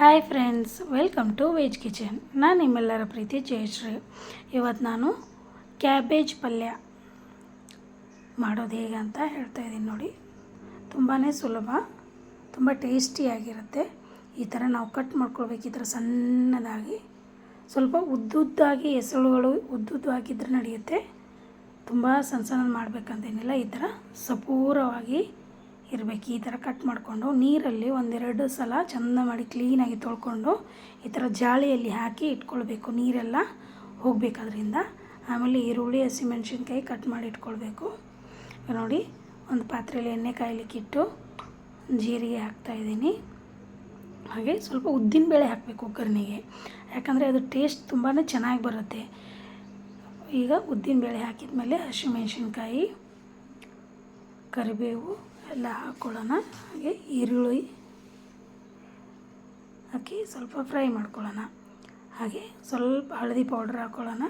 Hi friends welcome to veg kitchen ನಾನು ನಿಮ್ಮೆಲ್ಲರ ಪ್ರೀತಿ ಜಯಶ್ರೀ. ಇವತ್ತು ನಾನು ಕ್ಯಾಬೇಜ್ ಪಲ್ಯ ಮಾಡೋದು ಹೇಗೆ ಅಂತ ಹೇಳ್ತಾ ಇದ್ದೀನಿ ನೋಡಿ. ತುಂಬಾ ಸುಲಭ, ತುಂಬ ಟೇಸ್ಟಿಯಾಗಿರುತ್ತೆ ಈ ಥರ ನಾವು ಕಟ್ ಮಾಡ್ಕೊಳ್ಬೇಕು, ಈ ಥರ ಸಣ್ಣದಾಗಿ. ಸ್ವಲ್ಪ ಉದ್ದುದ್ದಾಗಿ, ಹೆಸರುಗಳು ಉದ್ದುದ್ದಾಗಿದ್ದರೆ ನಡೆಯುತ್ತೆ. ತುಂಬ ಸಣ್ಣ ಸಣ್ಣ ಮಾಡಬೇಕಂತೇನಿಲ್ಲ, ಈ ಥರ ಸಪೂರವಾಗಿ ಇರಬೇಕು. ಈ ಥರ ಕಟ್ ಮಾಡಿಕೊಂಡು ನೀರಲ್ಲಿ ಒಂದೆರಡು ಸಲ ಚೆಂದ ಮಾಡಿ ಕ್ಲೀನಾಗಿ ತೊಳ್ಕೊಂಡು ಈ ಥರ ಜಾಳಿಯಲ್ಲಿ ಹಾಕಿ ಇಟ್ಕೊಳ್ಬೇಕು. ನೀರೆಲ್ಲ ಹೋಗಬೇಕಾದ್ರಿಂದ. ಆಮೇಲೆ ಈರುಳ್ಳಿ ಹಸಿಮೆಣ್ಸಿನ್ಕಾಯಿ ಕಟ್ ಮಾಡಿ ಇಟ್ಕೊಳ್ಬೇಕು. ನೋಡಿ, ಒಂದು ಪಾತ್ರೆಯಲ್ಲಿ ಎಣ್ಣೆ ಕಾಯಲಿಕ್ಕಿಟ್ಟು ಜೀರಿಗೆ ಹಾಕ್ತಾಯಿದ್ದೀನಿ ಹಾಗೆ ಸ್ವಲ್ಪ ಉದ್ದಿನಬೇಳೆ ಹಾಕಬೇಕು ಒಗ್ಗರಣೆಗೆ. ಯಾಕಂದರೆ ಅದು ಟೇಸ್ಟ್ ತುಂಬಾ ಚೆನ್ನಾಗಿ ಬರುತ್ತೆ. ಈಗ ಉದ್ದಿನಬೇಳೆ ಹಾಕಿದ ಮೇಲೆ ಹಸಿಮೆಣ್ಸಿನ್ಕಾಯಿ ಕರಿಬೇವು ಎಲ್ಲ ಹಾಕ್ಕೊಳ್ಳೋಣ ಹಾಗೆ ಈರುಳ್ಳಿ ಹಾಕಿ ಸ್ವಲ್ಪ ಫ್ರೈ ಮಾಡ್ಕೊಳ್ಳೋಣ. ಹಾಗೆ ಸ್ವಲ್ಪ ಹಳದಿ ಪೌಡ್ರ್ ಹಾಕ್ಕೊಳ್ಳೋಣ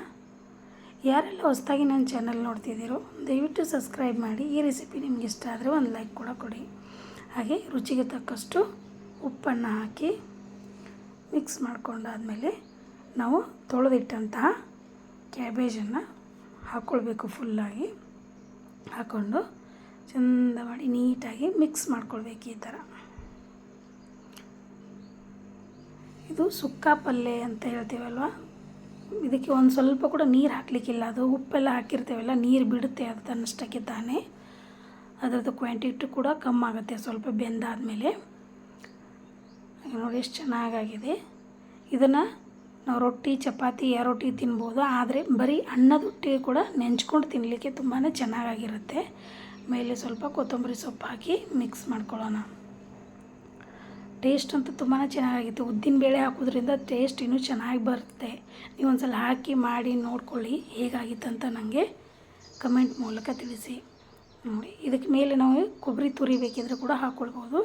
ಯಾರೆಲ್ಲ ಹೊಸದಾಗಿ ನನ್ನ ಚಾನಲ್ ನೋಡ್ತಿದ್ದೀರೋ ದಯವಿಟ್ಟು ಸಬ್ಸ್ಕ್ರೈಬ್ ಮಾಡಿ. ಈ ರೆಸಿಪಿ ನಿಮ್ಗೆ ಇಷ್ಟ ಆದರೆ ಒಂದು ಲೈಕ್ ಕೂಡ ಕೊಡಿ. ಹಾಗೆ ರುಚಿಗೆ ತಕ್ಕಷ್ಟು ಉಪ್ಪನ್ನು ಹಾಕಿ ಮಿಕ್ಸ್ ಮಾಡ್ಕೊಂಡಾದಮೇಲೆ ನಾವು ತೊಳೆದಿಟ್ಟಂತಹ ಕ್ಯಾಬೇಜನ್ನು ಹಾಕ್ಕೊಳ್ಬೇಕು ಫುಲ್ಲಾಗಿ ಹಾಕ್ಕೊಂಡು ಚೆಂದ ಮಾಡಿ ನೀಟಾಗಿ ಮಿಕ್ಸ್ ಮಾಡ್ಕೊಳ್ಬೇಕು ಈ ಥರ. ಇದು ಸುಕ್ಕ ಪಲ್ಯ ಅಂತ ಹೇಳ್ತೀವಲ್ವ? ಇದಕ್ಕೆ ಒಂದು ಸ್ವಲ್ಪ ಕೂಡ ನೀರು ಹಾಕಲಿಕ್ಕಿಲ್ಲ. ಅದು ಉಪ್ಪೆಲ್ಲ ಹಾಕಿರ್ತೇವಲ್ಲ, ನೀರು ಬಿಡುತ್ತೆ ಅದು ತನ್ನಷ್ಟಕ್ಕೆ ತಾನೇ. ಅದರದ್ದು ಕ್ವಾಂಟಿಟಿ ಕೂಡ ಕಮ್ಮಿ ಆಗುತ್ತೆ, ಸ್ವಲ್ಪ ಬೆಂದಾದಮೇಲೆ ನೋಡಿ, ಎಷ್ಟು ಚೆನ್ನಾಗಾಗಿದೆ. ಇದನ್ನು ನಾವು ರೊಟ್ಟಿ, ಚಪಾತಿ ರೊಟ್ಟಿ ತಿನ್ಬೋದು, ಆದರೆ ಬರೀ ಅನ್ನದ ಕೂಡ ನೆಂಚ್ಕೊಂಡು ತಿನ್ನಲಿಕ್ಕೆ ತುಂಬಾ ಚೆನ್ನಾಗಾಗಿರುತ್ತೆ ಮೇಲೆ ಸ್ವಲ್ಪ ಕೊತ್ತಂಬರಿ ಸೊಪ್ಪು ಹಾಕಿ ಮಿಕ್ಸ್ ಮಾಡ್ಕೊಳ್ಳೋಣ. ಟೇಸ್ಟ್ ಅಂತೂ ತುಂಬಾ ಚೆನ್ನಾಗಿತ್ತು ಉದ್ದಿನಬೇಳೆ ಹಾಕೋದ್ರಿಂದ ಟೇಸ್ಟ್ ಇನ್ನೂ ಚೆನ್ನಾಗಿ ಬರುತ್ತೆ. ನೀವು ಒಂದು ಸಲ ಹಾಕಿ ಮಾಡಿ ನೋಡ್ಕೊಳ್ಳಿ ಹೇಗಾಗಿತ್ತಂತ ನನಗೆ ಕಮೆಂಟ್ ಮೂಲಕ ತಿಳಿಸಿ. ನೋಡಿ, ಇದಕ್ಕೆ ಮೇಲೆ ನಾವು ಕೊಬ್ಬರಿ ತುರಿಬೇಕಿದ್ರೆ ಕೂಡ ಹಾಕ್ಕೊಳ್ಬೋದು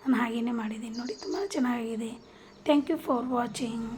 ನಾನು ಹಾಗೇ ಮಾಡಿದ್ದೀನಿ. ನೋಡಿ ತುಂಬ ಚೆನ್ನಾಗಿದೆ. Thank you for watching